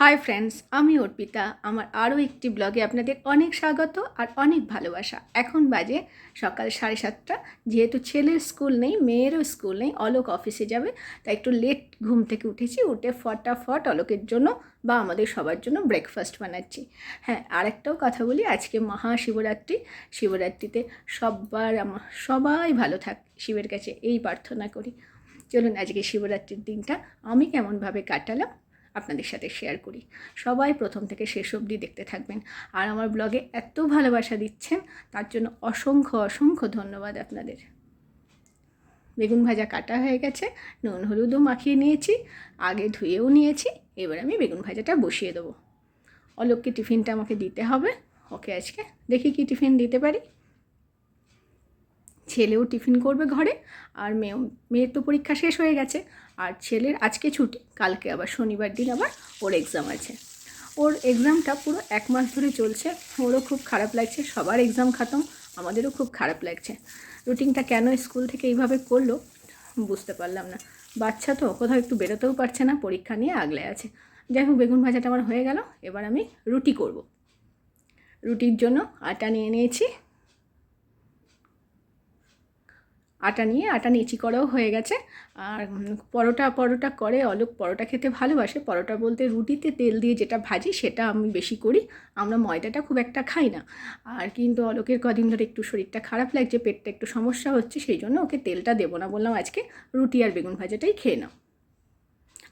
Hi friends আমি অর্পিতা। আমার আরও একটি ব্লগে আপনাদের অনেক স্বাগত আর অনেক ভালোবাসা। এখন বাজে সকাল সাড়ে সাতটা। যেহেতু ছেলের স্কুল নেই, মেয়েরও স্কুল নেই, অলোক অফিসে যাবে। তাই একটু লেট ঘুম থেকে উঠেছি, উঠে ফটাফট অলোকের জন্য বা আমাদের সবার জন্য ব্রেকফাস্ট বানাচ্ছি। হ্যাঁ আরেকটাও কথা বলি, আজকে মহাশিবরাত্রি। শিবরাত্রিতে সবার আমার সবাই ভালো থাক, শিবের কাছে এই প্রার্থনা করি। চলুন আজকে শিবরাত্রির দিনটা আমি কেমনভাবে কাটালাম আপনাদের সাথে শেয়ার করি। সবাই প্রথম থেকে শেষ অবধি দেখতে থাকবেন। আর আমার ব্লগে এত ভালোবাসা দিচ্ছেন, তার জন্য অসংখ্য অসংখ্য ধন্যবাদ আপনাদের। বেগুন ভাজা কাটা হয়ে গেছে, নুন হলুদও মাখিয়ে নিয়েছি, আগে ধুয়েও নিয়েছি, এবার আমি বেগুন ভাজাটা বসিয়ে দেবো। অলোককে টিফিনটা আমাকে দিতে হবে। ওকে আজকে দেখি কি টিফিন দিতে পারি। ছেলেও টিফিন করবে ঘরে আর মেয়েও, মেয়ের তো পরীক্ষা শেষ হয়ে গেছে। আর ছেলের আজকে ছুটি, কালকে আবার শনিবার দিন আবার ওর এক্সাম আছে। ওর এক্সামটা পুরো এক মাস ধরে চলছে, ওরও খুব খারাপ লাগছে, সবার এক্সাম খাতম, আমাদেরও খুব খারাপ লাগছে। রুটিনটা কেন স্কুল থেকে এইভাবে করল বুঝতে পারলাম না। বাচ্চা তো কোথাও একটু বেরোতেও পারছে না, পরীক্ষা নিয়ে আগলে আছে। যাই হোক, বেগুন ভাজাটা আমার হয়ে গেল, এবার আমি রুটি করব। রুটির জন্য আটা নিয়ে নিয়েছি আটা নিয়ে আটা নিচি করাও হয়ে গেছে। আর পরোটা পরোটা করে অলোক পরোটা খেতে ভালোবাসে। পরোটা বলতে রুটিতে তেল দিয়ে যেটা ভাজি সেটা আমি বেশি করি। আমরা ময়দাটা খুব একটা খাই না। আর কিন্তু অলোকের কদিন ধরে একটু শরীরটা খারাপ লাগছে, পেটটা একটু সমস্যা হচ্ছে, সেই জন্য ওকে তেলটা দেবো না। বললাম আজকে রুটি আর বেগুন ভাজাটাই খেয়ে নাও।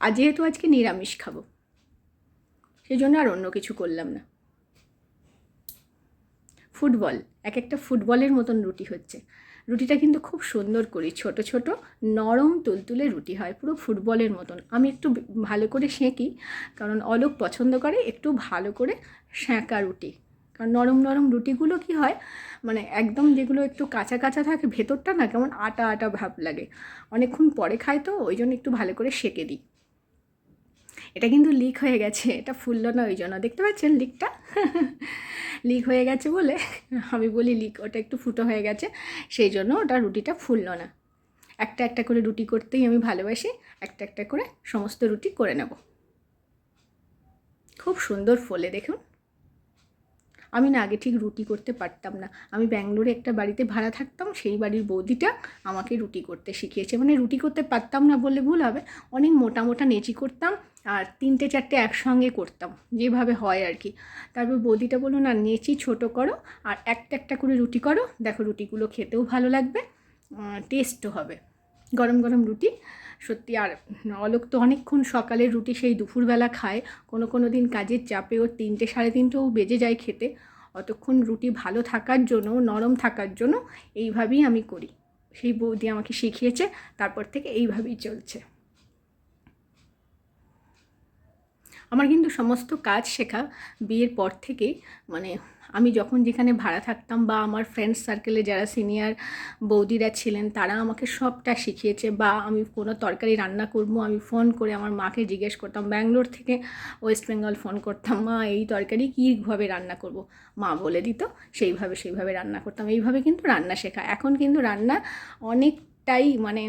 আর যেহেতু আজকে নিরামিষ খাব, সেই জন্য আর অন্য কিছু করলাম না। ফুটবল, এক একটা ফুটবলের মতন রুটি হচ্ছে। রুটিটা কিন্তু খুব সুন্দর করি। ছোট ছোট নরম তুলতুলে রুটি হয়, পুরো ফুটবলের মতন। আমি একটু ভালো করে সেঁকি, কারণ অলোক পছন্দ করে একটু ভালো করে সেঁকা রুটি। কারণ নরম নরম রুটিগুলো কি হয় মানে একদম যেগুলো একটু কাঁচা কাঁচা থাকে, ভেতরটা না কেমন আটা আটা ভাব লাগে। অনেকক্ষণ পরে খায় তো, ওই জন্য একটু ভালো করে সেঁকে দিই। এটা কিন্তু লিক হয়ে গেছে, এটা ফুললো না ওই জন্য। দেখতে পাচ্ছেন লিকটা লিক হয়ে গেছে বলে আমি বলি লিক ওটা একটু ফুটো হয়ে গেছে, সেই জন্য ওটা রুটিটা ফুললো না। একটা একটা করে রুটি করতেই আমি ভালোবাসি, একটা একটা করে সমস্ত রুটি করে নেব। খুব সুন্দর ফলে দেখুন। আমি না আগে ঠিক রুটি করতে পারতাম না। আমি ব্যাঙ্গালোরে একটা বাড়িতে ভাড়া থাকতাম, সেই বাড়ির বৌদিটা আমাকে রুটি করতে শিখিয়েছে। মানে রুটি করতে পারতাম না বললে ভুল হবে। অনেক মোটা মোটা নেচি করতাম আর তিনটে চারটে একসঙ্গে করতাম, যেভাবে হয় আর কি। তারপর বৌদিটা বলল, না, নেচি, ছোট করো, আর একটা একটা করে রুটি করো। দেখো রুটিগুলো খেতেও ভালো লাগবে টেস্টও হবে। গরম গরম রুটি। সত্যি, আর অলোক তো অনেকক্ষণ সকালের রুটি সেই দুপুরবেলা খায়। কোনো কোনো দিন কাজের চাপে ওর তিনটে সাড়ে তিনটেও বেজে যায় খেতে। অতক্ষণ রুটি ভালো থাকার জন্য, নরম থাকার জন্য এইভাবেই আমি করি। সেই বৌদি আমাকে শিখিয়েছে, তারপর থেকে এইভাবেই চলছে। আমার কিন্তু সমস্ত কাজ শেখা বিয়ের পর থেকেই। মানে আমি যখন যেখানে ভাড়া থাকতাম বা আমার ফ্রেন্ডস সার্কেলে যারা সিনিয়র বৌদিরা ছিলেন, তারা আমাকে সবটা শিখিয়েছে বা আমি কোনো তরকারি রান্না করব, আমি ফোন করে আমার মাকে জিজ্ঞেস করতাম, ব্যাঙ্গালোর থেকে ওয়েস্ট বেঙ্গল ফোন করতাম, মা এই তরকারি কীভাবে রান্না করব? মা বলে দিত, সেইভাবে সেইভাবে রান্না করতাম। এইভাবে কিন্তু রান্না শেখা। এখন কিন্তু রান্না অনেকটাই মানে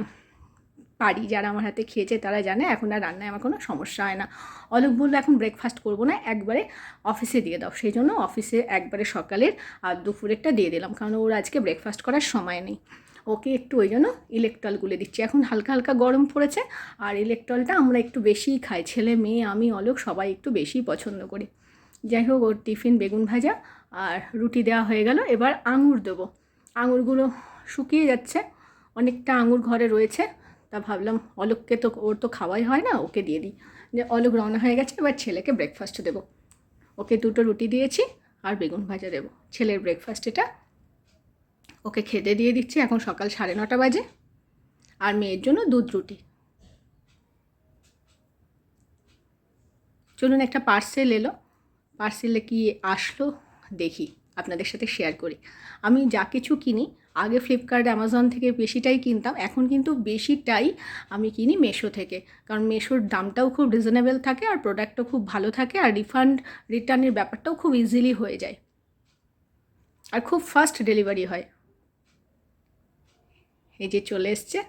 পারি, যারা আমার হাতে খেয়েছে তারা জানে, এখন আর রান্নায় আমার কোনো সমস্যা হয় না। অলোক বলল, এখন ব্রেকফাস্ট করব না, একবারে অফিসে দিয়ে দাও। সেই জন্য অফিসে একবারে সকালের আর দুপুরেরটা দিয়ে দিলাম, কারণ ওর আজকে ব্রেকফাস্ট করার সময় নেই। ওকে একটু ওই জন্য ইলেকট্রল গুলে দিচ্ছি। এখন হালকা হালকা গরম পড়েছে, আর ইলেকট্রলটা আমরা একটু বেশিই খাই। ছেলে, মেয়ে, আমি, অলোক সবাই একটু বেশিই পছন্দ করি। যাই হোক, ওর টিফিন বেগুন ভাজা আর রুটি দেওয়া হয়ে গেল। এবার আঙুর দেবো। আঙুরগুলো শুকিয়ে যাচ্ছে, অনেকটা আঙুর ঘরে রয়েছে। তা ভাবলাম অলোককে তো ওর তো খাওয়াই হয় না, ওকে দিয়ে দিই। যে অলোক রওনা হয়ে গেছে, এবার ছেলেকে ব্রেকফাস্ট দেবো। ওকে দুটো রুটি দিয়েছি আর বেগুন ভাজা দেবো। ছেলের ব্রেকফাস্ট এটা ওকে খেতে দিয়ে দিচ্ছি এখন সকাল সাড়ে নটা বাজে। আর মেয়ের জন্য দুধ রুটি। চলুন একটা পার্সেল এলো। পার্সেলে কি আসলো দেখি। আপনাদের সাথে শেয়ার করি। আমি যা কিছু কিনি, আগে ফ্লিপকার্ট অ্যামাজন থেকে বেশিটাই কিনতাম, এখন কিন্তু বেশিটাই আমি কিনি মেশো থেকে। কারণ মেশোর দামটাও খুব রিজনেবল থাকে আর প্রোডাক্টও খুব ভালো থাকে আর রিফান্ড রিটার্নের ব্যাপারটাও খুব ইজিলি হয়ে যায়। আর খুব ফাস্ট ডেলিভারি হয়। এই যে চলে এসছে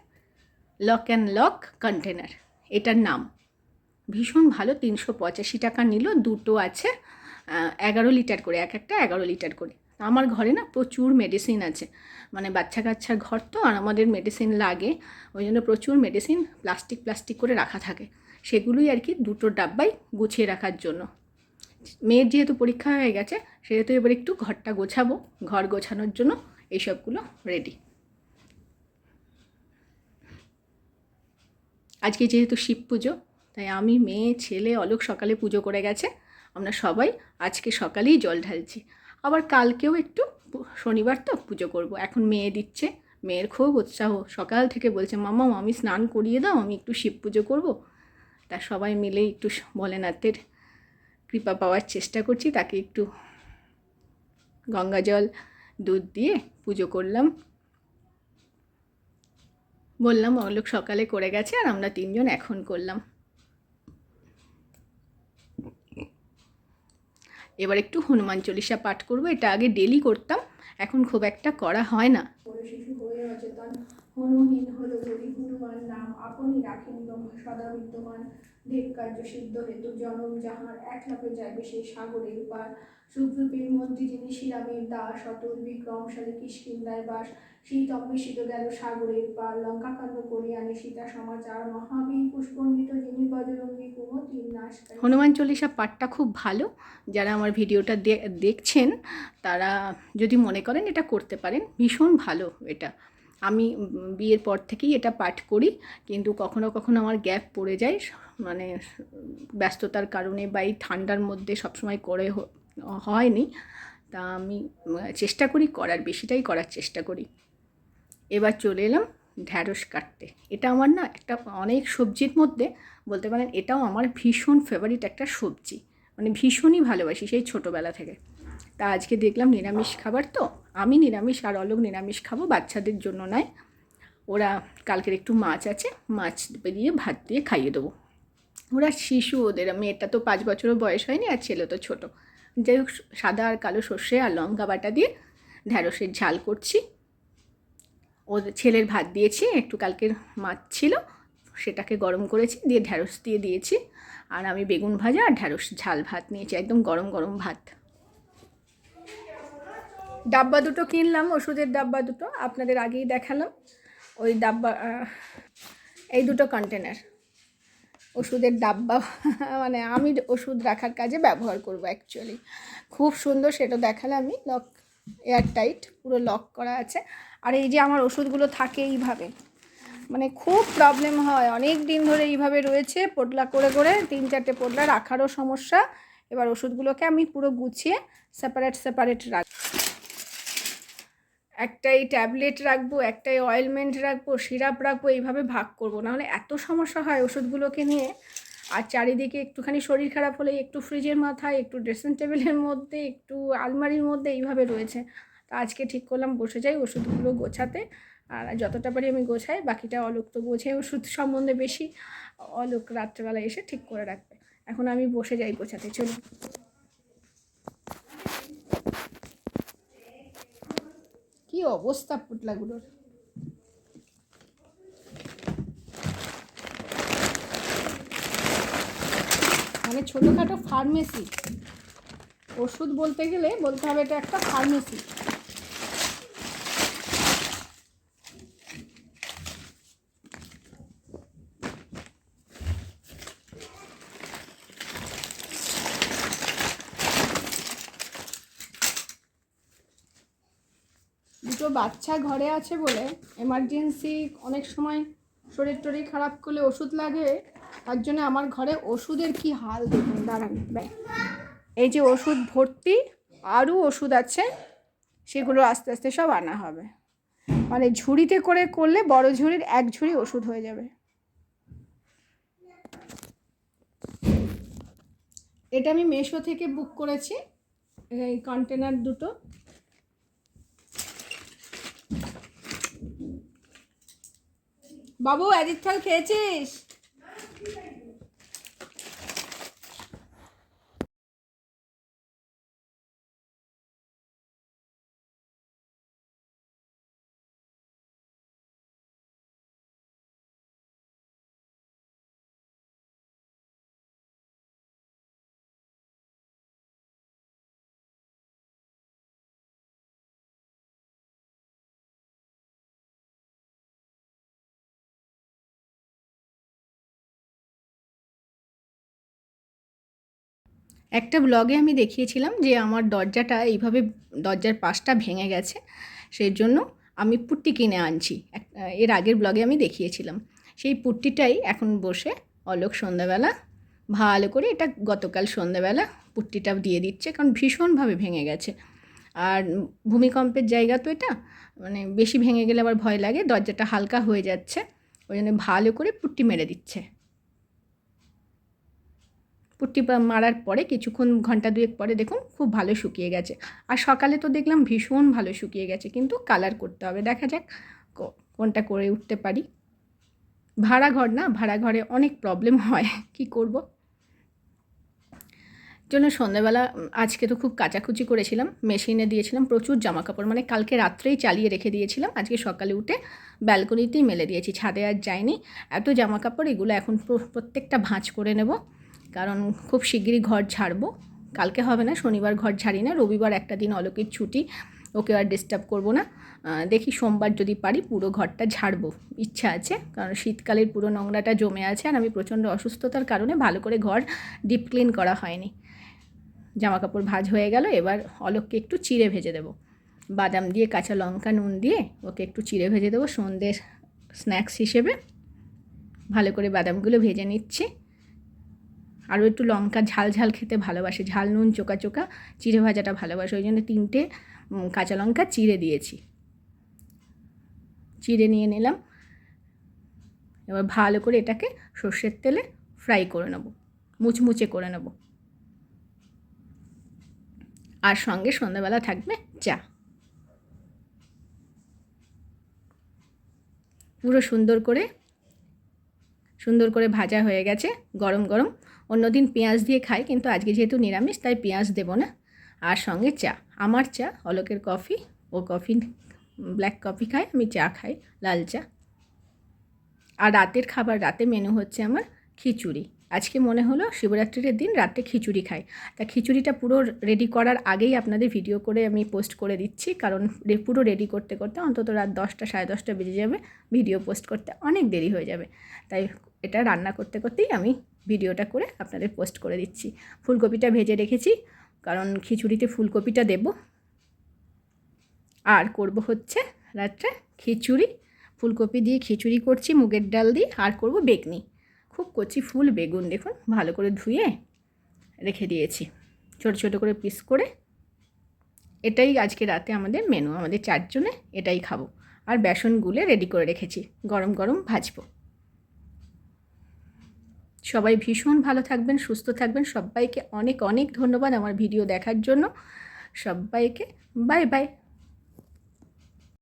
লক অ্যান্ড লক কন্টেনার এটার নাম। ভীষণ ভালো, তিনশো পঁচাশি টাকা নিল, দুটো আছে। এগারো লিটার করে, এক একটা এগারো লিটার করে। আমার ঘরে না প্রচুর মেডিসিন আছে। মানে বাচ্চা কাচ্চার ঘর তো, আর আমাদের মেডিসিন লাগে। ওই জন্য প্রচুর মেডিসিন প্লাস্টিক প্লাস্টিক করে রাখা থাকে। সেগুলোই আর কি দুটো ডাব্বাই গুছিয়ে রাখার জন্য। মেয়ের যেহেতু পরীক্ষা হয়ে গেছে, সেহেতু এবার একটু ঘরটা গোছাবো। ঘর গোছানোর জন্য এইসবগুলো রেডি আজকে যেহেতু শিব পুজো, তাই আমি মেয়ে, ছেলে, অলোক সকালে পুজো করে গেছে। আমরা সবাই আজকে সকালেই জল ঢালছি। আবার কালকেও একটু শনিবার তো পুজো করব। এখন মেয়ে দিচ্ছে, মেয়ের খুব উৎসাহ। সকাল থেকে বলছে, মামা আমি স্নান করিয়ে দাও, আমি একটু শিব পুজো করব। তা সবাই মিলে একটু ভোলেনাথের কৃপা পাওয়ার চেষ্টা করছি, তাকে একটু গঙ্গা জল দুধ দিয়ে পুজো করলাম। বললাম, অলোক সকালে করে গেছে, আর আমরা তিনজন এখন করলাম। এবার একটু হনুমান চল্লিশা পাঠ করব, এটা আগে ডেলি করতাম, এখন খুব একটা করা হয় না। হনুহীন হলো হরি হনুমান নাম আপনি রাখেন সদা বিদ্যমান। দেব কার্য সিদ্ধ হেতু জনম যাহার এক লাফে যাইবে সেই সাগরের পার। সুগ্রীবের মধ্যে যিনি শ্রীরামের দাস, অতুল বিক্রমশালী কিষ্কিন্দায় বাস। শীত অম্বেষিত গেল সাগরের পার লঙ্কাকাণ্ড করে আনে সীতা সমাচার। মহাবীর পুষ্পন্বিত যিনি বজরঙ্গী কুমতির নাশ হনুমান চল্লিশা পাঠটা খুব ভালো। যারা আমার ভিডিওটা দেখছেন, তারা যদি মনে করেন এটা করতে পারেন, ভীষণ ভালো এটা। আমি বিয়ের পর থেকেই এটা পাঠ করি, কিন্তু কখনো কখনো আমার গ্যাপ পড়ে যায় মানে ব্যস্ততার কারণে বা এই ঠান্ডার মধ্যে সবসময় করে হয়নি। তা আমি চেষ্টা করি করার, বেশিটাই করার চেষ্টা করি। এবার চলে এলাম ঢ্যাঁড়স কাটতে। এটা আমার না একটা অনেক সবজির মধ্যে, বলতে পারেন এটাও আমার ভীষণ ফেভারিট একটা সবজি। মানে ভীষণই ভালোবাসি সেই ছোটোবেলা থেকে। তা আজকে দেখলাম নিরামিষ খাবার তো। আমি নিরামিষ আর অলোক নিরামিষ খাব, বাচ্চাদের জন্য নয়। ওরা কালকের একটু মাছ আছে, মাছ দিয়ে ভাত দিয়ে খাইয়ে দেবো। ওরা শিশু ওদের, মেয়েটা তো পাঁচ বছরও বয়স হয়নি আর ছেলে তো ছোটো। যাই হোক, সাদা আর কালো সর্ষে আর লঙ্কা বাটা দিয়ে ঢ্যাঁড়সের ঝাল করছি। ওদের ছেলের ভাত দিয়েছি, একটু কালকের মাছ ছিল, সেটাকে গরম করেছি, দিয়ে ঢ্যাঁড়স দিয়ে দিয়েছি। আর আমি বেগুন ভাজা আর ঢ্যাঁড়স ঝাল ভাত নিয়েছি, একদম গরম গরম ভাত। ডাব্বা দুটো কিনলাম, ওষুধের ডাব্বা দুটো, আপনাদের আগেই দেখালাম। ওই ডাব্বা এই দুটো কন্টেনার ওষুধের ডাব্বা মানে আমি ওষুধ রাখার কাজে ব্যবহার করব অ্যাকচুয়ালি খুব সুন্দর, সেটা দেখালে আমি। লক এয়ার টাইট পুরো লক করা আছে। আর এই যে আমার ওষুধগুলো থাকে এইভাবে। মানে খুব প্রবলেম হয়। অনেক দিন ধরে এইভাবে রয়েছে, পোটলা করে করে, তিন চারটে পোটলা রাখারও সমস্যা। এবার ওষুধগুলোকে আমি পুরো গুছিয়ে সেপারেট সেপারেট রাখ একটাই ট্যাবলেট রাখব, একটাই অয়েলমেন্ট রাখব, সিরাপ রাখব, এইভাবে ভাগ করব। নাহলে এত সমস্যা হয় ওষুধগুলোকে নিয়ে। আর চারিদিকে একটুখানি শরীর খারাপ হলে একটু ফ্রিজের মাথায়, একটু ড্রেসিং টেবিলের মধ্যে, একটু আলমারির মধ্যে এইভাবে রয়েছে। তা আজকে ঠিক করলাম, বসে যাই ওষুধগুলো গোছাতে। আর যতটা পারি আমি গোছাই, বাকিটা অলোক তো বোঝে ওষুধ সম্বন্ধে বেশি। অলোক রাত্রেবেলা এসে ঠিক করে রাখবে। এখন আমি বসে যাই গোছাতে, চলুন। কি অবস্থা পুটলাগুলোর মানে ছোটখাটো ফার্মেসি ওষুধ বলতে গেলে বলতে হবে এটা একটা ফার্মেসি দুটো বাচ্চা ঘরে আছে বলে এমার্জেন্সি অনেক সময় শরীর টরীর খারাপ করলে ওষুধ লাগে, তার জন্য আমার ঘরে ওষুধের কি হাল দেখুন, দাঁড়ান ব্যাগ এই যে ওষুধ ভর্তি, আরও ওষুধ আছে, সেগুলো আস্তে আস্তে সব আনা হবে। মানে ঝুড়িতে করে করলে বড় ঝুড়ির এক ঝুড়ি ওষুধ হয়ে যাবে। এটা আমি মেশো থেকে বুক করেছি, এই কন্টেনার দুটো। বাবু অ্যাজিথ্রাল খেয়েছিস? একটা ব্লগে আমি দেখিয়েছিলাম যে আমার দরজাটা এইভাবে, দরজার পাশটা ভেঙে গেছে, সেই জন্য আমি পুট্টি কিনে আনছি। এর আগের ব্লগে আমি দেখিয়েছিলাম। সেই পুট্টিটাই এখন বসে অলোক সন্ধ্যাবেলা ভালো করে, এটা গতকাল সন্ধ্যাবেলা পুট্টিটা দিয়ে দিচ্ছে, কারণ ভীষণভাবে ভেঙে গেছে। আর ভূমিকম্পের জায়গা তো এটা মানে বেশি ভেঙে গেলে আবার ভয় লাগে, দরজাটা হালকা হয়ে যাচ্ছে, ওই জন্য ভালো করে পুট্টি মেরে দিচ্ছে। পুট্টি মারার পরে কিছুক্ষণ ঘণ্টা দুয়েক পরে দেখুন খুব ভালো শুকিয়ে গেছে। আর সকালে তো দেখলাম ভীষণ ভালো শুকিয়ে গেছে, কিন্তু কালার করতে হবে। দেখা যাক কোনটা করে উঠতে পারি। ভাড়া ঘর না ভাড়া ঘরে অনেক প্রবলেম হয়। কি করব? জন্য সন্ধ্যাবেলা, আজকে তো খুব কাচাকুচি করেছিলাম, মেশিনে দিয়েছিলাম প্রচুর জামা কাপড় মানে কালকে রাত্রেই চালিয়ে রেখে দিয়েছিলাম, আজকে সকালে উঠে ব্যালকনিতেই মেলে দিয়েছি, ছাদে আর যায়নি এত জামা কাপড় এগুলো এখন প্র- প্রত্যেকটা ভাঁজ করে নেব। কারণ খুব শিগগিরই ঘর ঝাড়বো কালকে হবে না, শনিবার ঘর ঝাড়ি না, রবিবার একটা দিন অলোকের ছুটি, ওকে আর ডিস্টার্ব করব না। দেখি সোমবার যদি পারি পুরো ঘরটা ঝাড়বো, ইচ্ছা আছে। কারণ শীতকালের পুরো নোংরাটা জমে আছে আর আমি প্রচণ্ড অসুস্থতার কারণে ভালো করে ঘর ডিপ ক্লিন করা হয়নি। জামা কাপড় ভাজ হয়ে গেল, এবার অলোককে একটু চিড়ে ভেজে দেবো। বাদাম দিয়ে, কাঁচা লঙ্কা, নুন দিয়ে ওকে একটু চিড়ে ভেজে দেবো সন্ধ্যের স্ন্যাক্স হিসেবে। ভালো করে বাদামগুলো ভেজে নিচ্ছি। আরও একটু লঙ্কা ঝাল ঝাল খেতে ভালোবাসে। ঝাল, নুন, চোকা চোকা, চিড়ে ভাজাটা ভালোবাসে। ওই জন্য তিনটে কাঁচা লঙ্কা, চিড়ে দিয়েছি। চিড়ে নিয়ে নিলাম। এবার ভালো করে এটাকে সর্ষের তেলে ফ্রাই করে নেব। মুচমুচে করে নেব। আর সঙ্গে সন্ধ্যাবেলা থাকবে চা। পুরো সুন্দর করে সুন্দর করে ভাজা হয়ে গেছে, গরম গরম। অন্যদিন পেঁয়াজ দিয়ে খাই, কিন্তু আজকে যেহেতু নিরামিষ, তাই পেঁয়াজ দেবো না। আর সঙ্গে চা, আমার চা, অলোকের কফি, ও কফি, ব্ল্যাক কফি খাই, আমি চা খাই, লাল চা। আর রাতের খাবার, রাতে মেনু হচ্ছে আমার খিচুড়ি। আজকে মনে হলো শিবরাত্রির দিন রাতে খিচুড়ি খাই। তা খিচুড়িটা পুরো রেডি করার আগেই আপনাদের ভিডিও করে আমি পোস্ট করে দিচ্ছি, কারণ পুরো রেডি করতে করতে অন্তত রাত দশটা, সাড়ে দশটা বেজে যাবে। ভিডিও পোস্ট করতে অনেক দেরি হয়ে যাবে। তাই এটা রান্না করতে, করতেই আমি ভিডিওটা করে আপনাদের পোস্ট করে দিচ্ছি। ফুলকপিটা ভেজে রেখেছি, কারণ খিচুড়িতে ফুলকপিটা দেব। আর করব হচ্ছে রাত্রে খিচুড়ি। ফুলকপি দিয়ে খিচুড়ি করছি, মুগের ডাল দিয়ে, আর করব বেগনি। খুব কচি ফুল বেগুন, দেখুন, ভালো করে ধুয়ে রেখে দিয়েছি। ছোট ছোট করে পিস করে। এটাই আজকে রাতে আমাদের মেনু, আমাদের চারজনে এটাই খাব। আর বেসন গুলে রেডি করে রেখেছি। গরম গরম ভাজবো। সবাই ভীষণ ভালো থাকবেন, সুস্থ থাকবেন। সবাইকে অনেক অনেক ধন্যবাদ আমার ভিডিও দেখার জন্য। সবাইকে বাই বাই